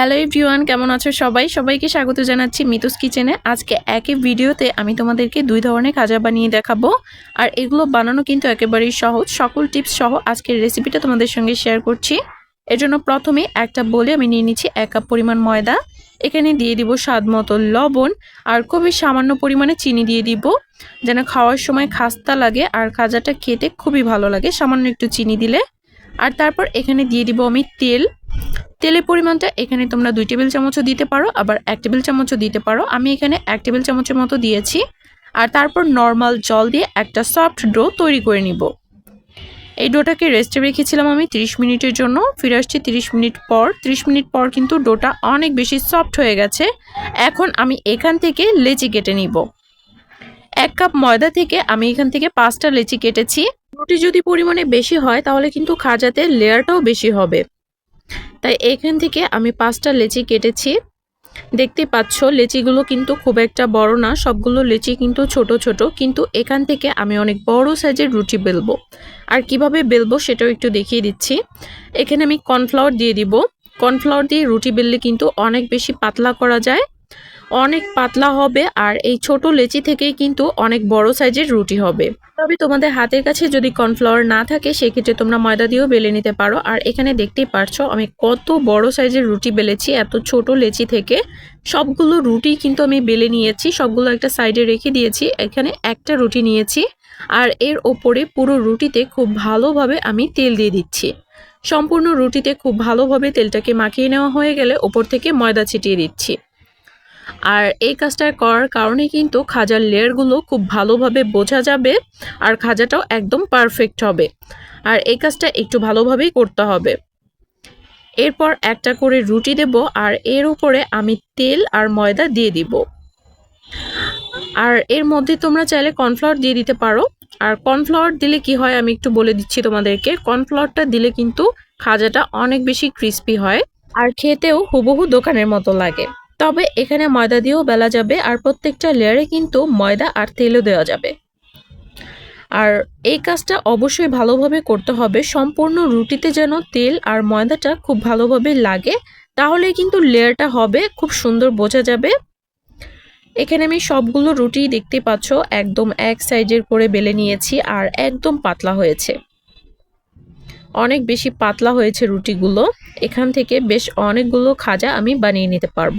Hello everyone, কেমন আছো সবাই? সবাইকে স্বাগত জানাচ্ছি মিতুস কিচেনে। আজকে একই ভিডিওতে আমি তোমাদেরকে দুই ধরনের খাজা বানিয়ে দেখাবো। আর এগুলো বানানো কিন্তু একেবারেই সহজ। সকল টিপস সহ আজকের রেসিপিটা তোমাদের সঙ্গে শেয়ার করছি। এর জন্য প্রথমে একটা বলে আমি নিয়ে নিচ্ছি এক কাপ পরিমাণ ময়দা। এখানে দিয়ে দিব স্বাদ মতো লবণ। আর খুবই সামান্য পরিমাণে চিনি দিয়ে দিব, যেন খাওয়ার সময় খাস্তা লাগে। আর খাজাটা খেতে খুবই ভালো লাগে, সামান্য একটু চিনি দিলে। আর তারপর এখানে দিয়ে দিব আমি তেল। তেলের পরিমাণটা এখানে তোমরা দুই টেবিল চামচও দিতে পারো, আবার এক টেবিল চামচও দিতে পারো। আমি এখানে এক টেবিল চামচের মতো দিয়েছি। আর তারপর নর্মাল জল দিয়ে একটা সফট ডো তৈরি করে নিব। এই ডোটাকে রেস্টে রেখেছিলাম আমি 30 মিনিটের জন্য। ফিরে আসছি 30 মিনিট পর। 30 মিনিট পর কিন্তু ডোটা অনেক বেশি সফট হয়ে গেছে। এখন আমি এখান থেকে লেচি কেটে নিব। এক কাপ ময়দা থেকে আমি এখান থেকে পাঁচটা লেচি কেটেছি। রুটি যদি পরিমাণে বেশি হয় তাহলে কিন্তু খাজাতে লেয়ারটাও বেশি হবে। তাই এখান থেকে আমি পাঁচটা লেচি কেটেছি। দেখতে পাচ্ছ, লেচিগুলো কিন্তু খুব একটা বড় না, সবগুলো লেচি কিন্তু ছোট ছোট, কিন্তু এখান থেকে আমি অনেক বড় সাইজের রুটি বেলবো। আর কীভাবে বেলবো সেটাও একটু দেখিয়ে দিচ্ছি। এখানে আমি কর্নফ্লাওয়ার দিয়ে দিব। কর্নফ্লাওয়ার দিয়ে রুটি বেললে কিন্তু অনেক বেশি পাতলা করা যায়। অনেক পাতলা হবে আর এই ছোট লেচি থেকেই কিন্তু অনেক বড় সাইজের রুটি হবে। তবে তোমাদের হাতের কাছে যদি কর্নফ্লাওয়ার না থাকে, সেক্ষেত্রে তোমরা ময়দা দিয়েও বেলে নিতে পারো। আর এখানে দেখতেই পারছ, আমি কত বড় সাইজের রুটি বেলেছি, এত ছোট লেচি থেকে। সবগুলো রুটি কিন্তু আমি বেলে নিয়েছি, সবগুলো একটা সাইডে রেখে দিয়েছি, এখানে একটা রুটি নিয়েছি। আর এর ওপরে পুরো রুটিতে খুব ভালোভাবে আমি তেল দিয়ে দিচ্ছি। সম্পূর্ণ রুটিতে খুব ভালোভাবে তেলটাকে মাখিয়ে নেওয়া হয়ে গেলে ওপর থেকে ময়দা ছিটিয়ে দিচ্ছি। আর এই কাজটা করার কারণে কিন্তু খাজার লেয়ারগুলো খুব ভালোভাবে বোঝা যাবে আর খাজাটাও একদম পারফেক্ট হবে। আর এই কাজটা একটু ভালোভাবেই করতে হবে। এরপর একটা করে রুটি দেব আর এর উপরে আমি তেল আর ময়দা দিয়ে দিব। আর এর মধ্যে তোমরা চাইলে কর্নফ্লাওয়ার দিয়ে দিতে পারো। আর কর্নফ্লাওয়ার দিলে কি হয় আমি একটু বলে দিচ্ছি তোমাদেরকে। কর্নফ্লাওয়ারটা দিলে কিন্তু খাজাটা অনেক বেশি ক্রিস্পি হয় আর খেতেও হুবহু দোকানের মতো লাগে। তবে এখানে ময়দা দিয়েও বেলা যাবে আর প্রত্যেকটা লেয়ারে কিন্তু ময়দা আর তেলও দেওয়া যাবে। আর এই কাজটা অবশ্যই ভালোভাবে করতে হবে। সম্পূর্ণ রুটিতে যেন তেল আর ময়দাটা খুব ভালোভাবে লাগে, তাহলে কিন্তু লেয়ারটা হবে, খুব সুন্দর বোঝা যাবে। এখানে আমি সবগুলো রুটি দেখতে পাচ্ছ, একদম এক সাইজের করে বেলে নিয়েছি আর একদম পাতলা হয়েছে। অনেক বেশি পাতলা হয়েছে রুটিগুলো, এখান থেকে বেশ অনেকগুলো খাজা আমি বানিয়ে নিতে পারব।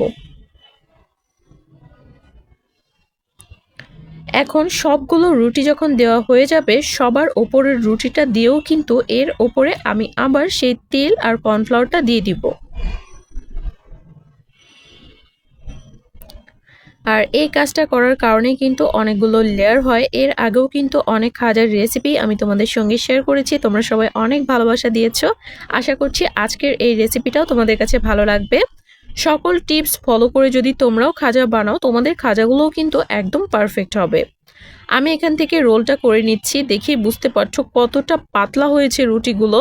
এখন সবগুলো রুটি যখন দেওয়া হয়ে যাবে, সবার ওপরের রুটিটা দিয়েও কিন্তু এর ওপরে আমি আবার সেই তেল আর কর্নফ্লাওয়ারটা দিয়ে দিব। আর এই কাজটা করার কারণে কিন্তু অনেকগুলো লেয়ার হয়। এর আগেও কিন্তু অনেক হাজার রেসিপি আমি তোমাদের সঙ্গে শেয়ার করেছি, তোমরা সবাই অনেক ভালোবাসা দিয়েছ। আশা করছি আজকের এই রেসিপিটাও তোমাদের কাছে ভালো লাগবে। সকল টিপস ফলো করে যদি তোমরাও খাজা বানাও, তোমাদের খাজাগুলোও কিন্তু একদম পারফেক্ট হবে। আমি এখান থেকে রোলটা করে নিচ্ছি দেখি বুঝতে পারছ কতটা পাতলা হয়েছে রুটিগুলো।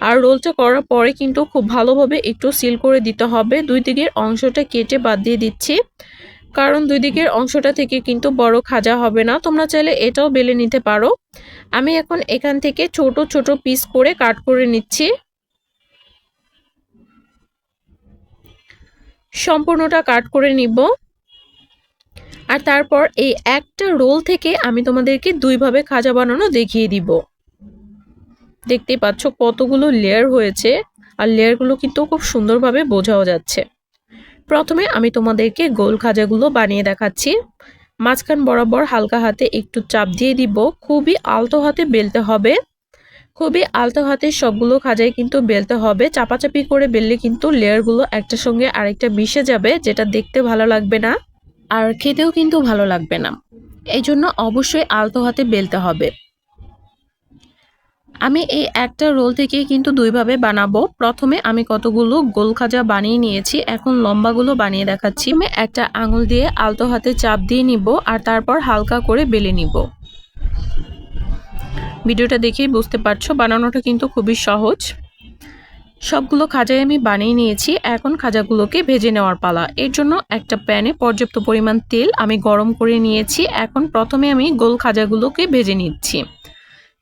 আর রোলটা করার পরে কিন্তু খুব ভালোভাবে একটু সিল করে দিতে হবে। দুই দিকের অংশটা কেটে বাদ দিয়ে দিচ্ছি। কারণ দুই দিকের অংশটা থেকে কিন্তু বড় খাজা হবে না। তোমরা চাইলে এটাও বেলে নিতে পারো। আমি এখন এখান থেকে ছোট ছোট পিস করে কাট করে নিচ্ছি। সম্পূর্ণটা কাট করে নিব। আর তারপর এই একটা রোল থেকে আমি তোমাদেরকে দুইভাবে খাজা বানানো দেখিয়ে দিব। দেখতেই পাচ্ছ কতগুলো লেয়ার হয়েছে, আর লেয়ারগুলো কিন্তু খুব সুন্দরভাবে বোঝাও যাচ্ছে। প্রথমে আমি তোমাদেরকে গোল খাজাগুলো বানিয়ে দেখাচ্ছি। মাঝখান বরাবর হালকা হাতে একটু চাপ দিয়ে দিব, খুবই আলতো হাতে বেলতে হবে। খুবই আলতো হাতে সবগুলো খাজাই কিন্তু বেলতে হবে। চাপাচাপি করে বেললে কিন্তু লেয়ারগুলো একটা সঙ্গে আরেকটা মিশে যাবে, যেটা দেখতে ভালো লাগবে না। আর খেতেও কিন্তু ভালো লাগবে না। এই জন্য অবশ্যই আলতো হাতে বেলতে হবে। আমি এই একটা রোল থেকে কিন্তু দুইভাবে বানাবো। প্রথমে আমি কতগুলো গোল খাজা বানিয়ে নিয়েছি, এখন লম্বাগুলো বানিয়ে দেখাচ্ছি। আমি একটা আঙুল দিয়ে আলতো হাতে চাপ দিয়ে নিব, আর তারপর হালকা করে বেলে নিব। ভিডিওটা দেখেই বুঝতে পারছ, বানানোটা কিন্তু খুবই সহজ। সবগুলো খাজাই আমি বানিয়ে নিয়েছি, এখন খাজাগুলোকে ভেজে নেওয়ার পালা। এর জন্য একটা প্যানে পর্যাপ্ত পরিমাণ তেল আমি গরম করে নিয়েছি, এখন প্রথমে আমি গোল খাজাগুলোকে ভেজে নিচ্ছি।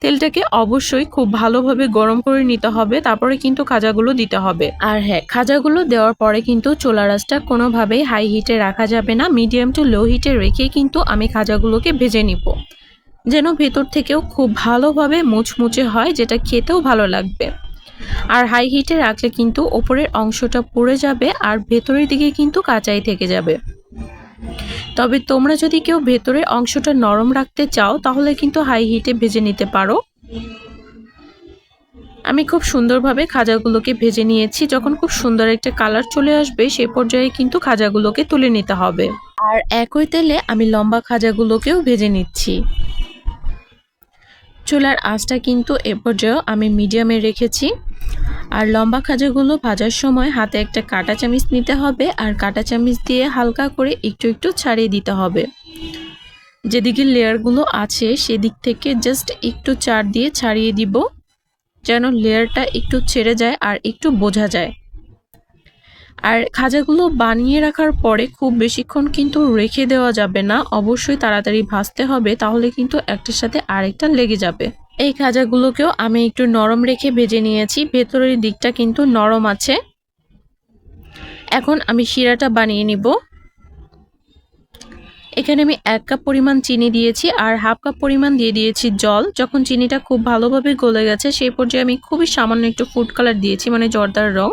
তেলটাকে অবশ্যই খুব ভালোভাবে গরম করে নিতে হবে, তারপরে কিন্তু খাজাগুলো দিতে হবে। আর হ্যাঁ খাজাগুলো দেওয়ার পরে কিন্তু চোলা রাসটা কোনোভাবেই হাই হিটে রাখা যাবে না, মিডিয়াম টু লো হিটে রেখে কিন্তু আমি খাজাগুলোকে ভেজে নিব। যেন ভেতর থেকেও খুব ভালোভাবে মুচমুচে হয়, যেটা খেতেও ভালো লাগবে। আর হাই হিটে রাখলে কিন্তু ওপরের অংশটা পড়ে যাবে আর ভেতরের দিকে কিন্তু কাঁচাই থেকে যাবে। তবে তোমরা যদি কেউ ভেতরের অংশটা নরম রাখতে চাও, তাহলে কিন্তু হাই হিটে ভেজে নিতে পারো। আমি খুব সুন্দরভাবে খাজাগুলোকে ভেজে নিয়েছি। যখন খুব সুন্দর একটা কালার চলে আসবে, সে পর্যায়ে কিন্তু খাজাগুলোকে তুলে নিতে হবে। আর একই তেলে আমি লম্বা খাজাগুলোকেও ভেজে নিচ্ছি। চুলার আঁচটা কিন্তু এ পর্যায়েও আমি মিডিয়ামে রেখেছি। আর লম্বা খাজাগুলো ভাজার সময় হাতে একটা কাঁটা চামিচ নিতে হবে আর কাঁটা চামিচ দিয়ে হালকা করে একটু একটু ছাড়িয়ে দিতে হবে। যেদিকে লেয়ারগুলো আছে সেদিক থেকে জাস্ট একটু চার দিয়ে ছাড়িয়ে দিব, যেন লেয়ারটা একটু ছেড়ে যায় আর একটু বোঝা যায়। আর খাজাগুলো বানিয়ে রাখার পরে খুব বেশিক্ষণ কিন্তু রেখে দেওয়া যাবে না। অবশ্যই তাড়াতাড়ি ভাজতে হবে, তাহলে কিন্তু একটার সাথে আরেকটা লেগে যাবে। এই খাজাগুলোকেও আমি একটু নরম রেখে ভেজে নিয়েছি, ভেতরের দিকটা কিন্তু নরম আছে। এখন আমি শিরাটা বানিয়ে নিব। এখানে আমি এক কাপ পরিমাণ চিনি দিয়েছি আর হাফ কাপ পরিমাণ দিয়ে দিয়েছি জল। যখন চিনিটা খুব ভালোভাবে গলে গেছে, সেই পর্যায়ে আমি খুবই সামান্য একটু ফুড কালার দিয়েছি মানে জর্দার রং।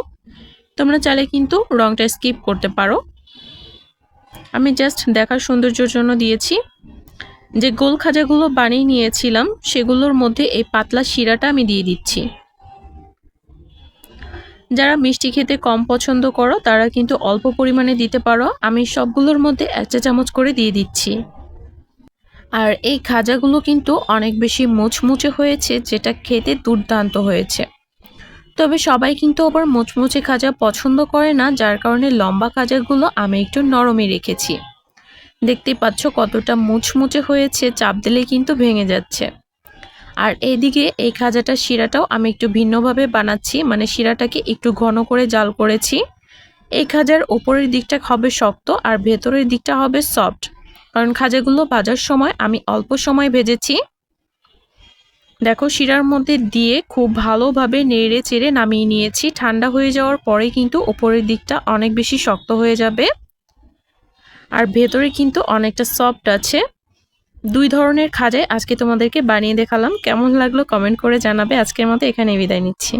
তোমরা চাইলে কিন্তু রংটা স্কিপ করতে পারো। আমি জাস্ট দেখার সৌন্দর্যের জন্য দিয়েছি। যে গোল খাজাগুলো বানিয়ে নিয়েছিলাম, সেগুলোর মধ্যে এই পাতলা শিরাটা আমি দিয়ে দিচ্ছি। যারা মিষ্টি খেতে কম পছন্দ করো, তারা কিন্তু অল্প পরিমাণে দিতে পারো। আমি সবগুলোর মধ্যে এক চা চামচ করে দিয়ে দিচ্ছি। আর এই খাজাগুলো কিন্তু অনেক বেশি মুচমুচে হয়েছে, যেটা খেতে দুর্দান্ত হয়েছে। তবে সবাই কিন্তু আবার মুচমুচে খাজা পছন্দ করে না, যার কারণে লম্বা খাজাগুলো আমি একটু নরমই রেখেছি। দেখতেই পাচ্ছ কতটা মুচমুচে হয়েছে, চাপ দিলে কিন্তু ভেঙে যাচ্ছে। আর এইদিকে এই খাজাটার শিরাটাও আমি একটু ভিন্নভাবে বানাচ্ছি মানে শিরাটাকে একটু ঘন করে জাল করেছি। এই খাজার ওপরের দিকটা হবে শক্ত আর ভেতরের দিকটা হবে সফট। কারণ খাজাগুলো ভাজার সময় আমি অল্প সময় ভেজেছি। দেখো, শিরার মধ্যে দিয়ে খুব ভালোভাবে নেড়ে চেড়ে নামিয়ে নিয়েছি। ঠান্ডা হয়ে যাওয়ার পরে কিন্তু ওপরের দিকটা অনেক বেশি শক্ত হয়ে যাবে। আর ভেতরে কিন্তু অনেকটা সফট আছে। দুই ধরনের খাজায় আজকে তোমাদেরকে বানিয়ে দেখালাম। কেমন লাগল কমেন্ট করে জানাবে। আজকের মতো এখানে বিদায় নিচ্ছি।